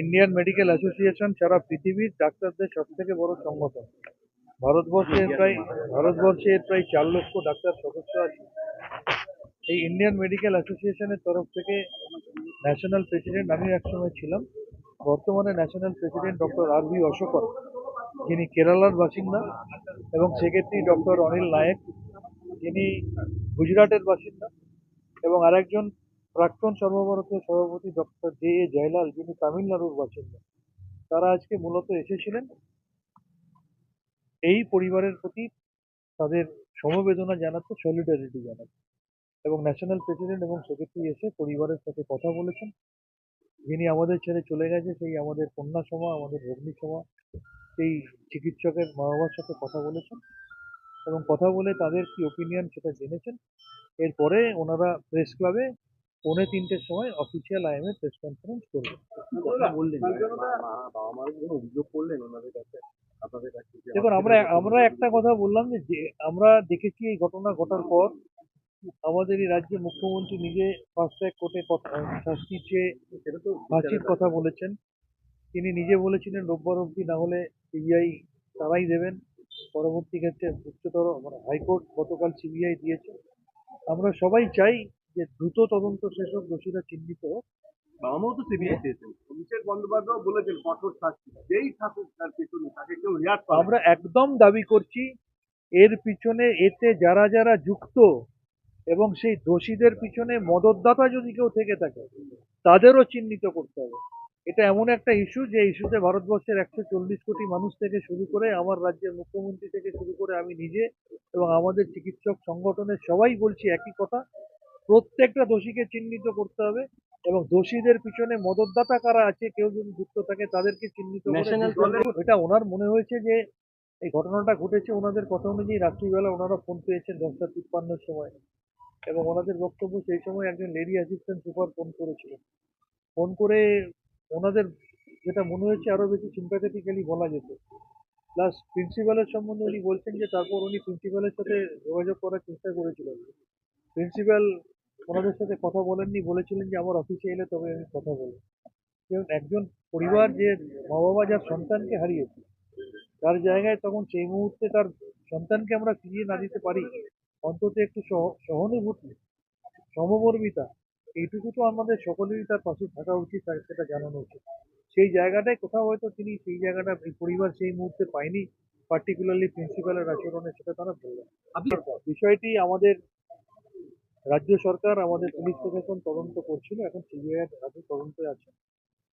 Indian medical association সারা পৃথিবীর ডাক্তারদের সব থেকে বড় সংগঠন। ভারতবর্ষের প্রায় ভারতবর্ষের প্রায় চার লক্ষ ডাক্তার সদস্য আছে। এই ইন্ডিয়ান মেডিকেল অ্যাসোসিয়েশনের তরফ থেকে ন্যাশনাল প্রেসিডেন্ট আমিও একসময় ছিলাম। বর্তমানে national president doctor R V অশোকর যিনি কেরালার বাসিন্দা এবং সেক্রেটারি ডক্টর অনিল নায়েক যিনি গুজরাটের বাসিন্দা এবং আরেকজন প্রাক্তন সর্বভারতীয় সভাপতি ডক্টর জে এ জয়লাল, যিনি তামিলনাড়ুর বাসিন্দা। তারা আজকে মূলত এসেছিলেন এই পরিবারের প্রতি তাদের সমবেদনা জানাতে সলিডারিটি জানাতে। এবং ন্যাশনাল প্রেসিডেন্ট এবং সেক্রেটারি এসে পরিবারের সাথে কথা বলেছেন। যিনি আমাদের ছেড়ে চলে গেছে, সেই আমাদের কন্যা সমা, আমাদের ভগ্নী সমা, সেই চিকিৎসকের মা বাবার সাথে কথা বলেছেন। এবং কথা বলে তাদের কি ওপিনিয়ন সেটা জেনেছেন। এরপরে ওনারা প্রেস ক্লাবে পৌনে তিনটের সময় অফিসিয়াল আইএমএ প্রেস কনফারেন্স কাছে দেখুন আমরা আমরা একটা কথা বললাম যে আমরা দেখেছি এই ঘটনা ঘটার পর আমাদের এই রাজ্যের মুখ্যমন্ত্রী নিজে ফাস্ট ট্র্যাক কোর্টে শাস্তি চেয়ে তো ফাঁসির কথা বলেছেন। তিনি নিজে বলেছিলেন রোববার অবধি না হলে সিবিআই তারাই দেবেন। পরবর্তী ক্ষেত্রে উচ্চতর মানে হাইকোর্ট গতকাল সিবিআই দিয়েছে। আমরা সবাই চাই যে দ্রুত তদন্ত শেষ হোক দোষীরা চিহ্নিত হোক বাবা মাও তো সিবিআই চেয়েছেন। অভিষেক বন্দ্যোপাধ্যায় বলেছেন, কঠোর শাস্তি। যেই থাকুক তার পেছনে, তাকে কেউ রেয়াত আমরা একদম দাবি করছি, এর পিছনে এতে যারা যারা যুক্ত এবং সেই দোষীদের পিছনে মদতদাতা যদি কেউ থেকে থাকে, তাদেরও চিহ্নিত করতে হবে। এটা এমন একটা ইস্যু, যে ইস্যুতে ভারতবর্ষের একশো চল্লিশ কোটি মানুষ থেকে শুরু করে, আমার রাজ্যের মুখ্যমন্ত্রী থেকে শুরু করে আমি নিজে এবং আমাদের চিকিৎসক সংগঠনের সবাই বলছি একই কথা প্রত্যেকটা দোষীকে চিহ্নিত করতে হবে এবং দোষীদের পিছনে মদতদাতা কারা আছে কেউ যদি যুক্ত থাকে তাদেরকে চিহ্নিত এটা ওনার মনে হয়েছে যে এই ঘটনাটা ঘটেছে ওনাদের কথা অনুযায়ী রাত্রিবেলা ওনারা ফোন পেয়েছেন দশটা তিপ্পান্নর সময়। এবং ওনাদের বক্তব্য সেই সময় একজন লেডি অ্যাসিস্ট্যান্ট সুপার ফোন করেছিলেন ফোন করে ওনাদের যেটা মনে হয়েছে আরও বেশি সিম্প্যাথেটিক্যালি বলা যেত। প্লাস প্রিন্সিপালের সম্বন্ধে উনি বলছেন যে তারপর উনি প্রিন্সিপালের সাথে যোগাযোগ করার চেষ্টা করেছিলেন। প্রিন্সিপাল ওনাদের সাথে কথা বলেননি বলেছিলেন যে আমার অফিসে এলে তবে আমি কথা বলব। যেমন একজন পরিবার যে মা বাবা যার সন্তানকে হারিয়েছে তার জায়গায় তখন সেই মুহূর্তে তার সন্তানকে আমরা ফিরিয়ে না দিতে পারি অন্তত একটু সহ- সহানুভূতি সমবর্মিতা এইটুকু তো আমাদের সকলেরই তার পাশে থাকা উচিত তার সেটা জানানো উচিত। সেই জায়গাটায় কোথাও হয়তো তিনি সেই জায়গাটা এই পরিবার সেই মুহূর্তে পায়নি পার্টিকুলারলি প্রিন্সিপালের আচরণে সেটা তারা বললেন। বিষয়টি আমাদের রাজ্য সরকার আমাদের পুলিশ প্রশাসন তদন্ত করছিল, এখন সিবিআই হাতে তদন্তে আছে।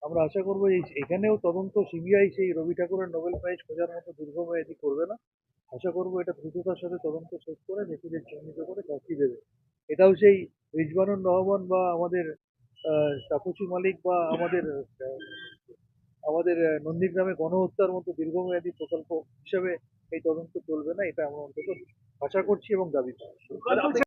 আমরা আশা করব এই এখানেও তদন্ত, সিবিআই সেই রবি ঠাকুরের নোবেল প্রাইজ খোঁজার মতো দীর্ঘমেয়াদী করবে না। আশা করব এটা দ্রুততার সাথে তদন্ত শেষ করে দোষীদের চিহ্নিত করে শাস্তি দেবে। এটাও সেই রিজবানুর রহমান বা আমাদের তাপসী মালিক বা আমাদের আমাদের নন্দীগ্রামে গণহত্যার মতো দীর্ঘমেয়াদী প্রকল্প হিসেবে এই তদন্ত চলবে না, এটা আমরা অন্তত আশা করছি এবং দাবি করছি।